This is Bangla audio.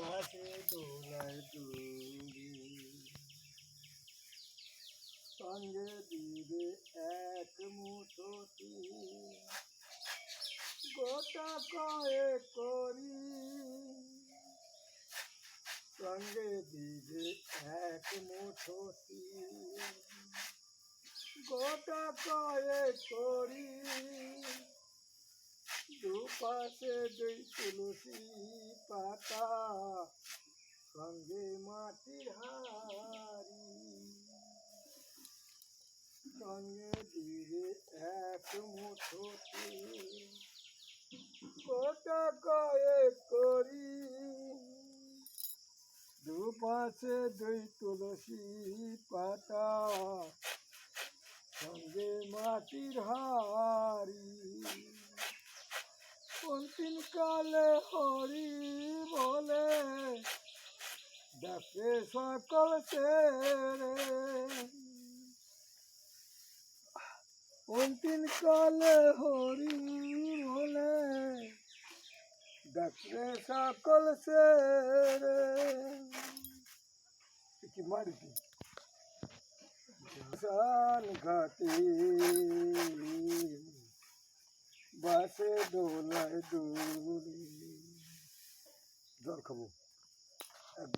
পাশে দোলায় দূরে সঙ্গে দিবে এক মুঠো গোটা কয়ে করি। সঙ্গে দিবে এক মুঠো গোটা কয়ে করি। দুপাশে দুই তুলসী পাতা, সঙ্গে মাটির হাড়ি সঙ্গে দিবে এক মুঠো। গোটা কয়ে করি। দুপাশে দুই তুলসী পাতা, সঙ্গে মাটির হাড়ি অন্তিম কালে হরি বলে ডাকে সকল ছেড়ে অন্তিম কালে হরি বলে ডাকে সকল ছেড়ে কি জান ঘাটে বাসে দোলায় দূরে জল খাব এক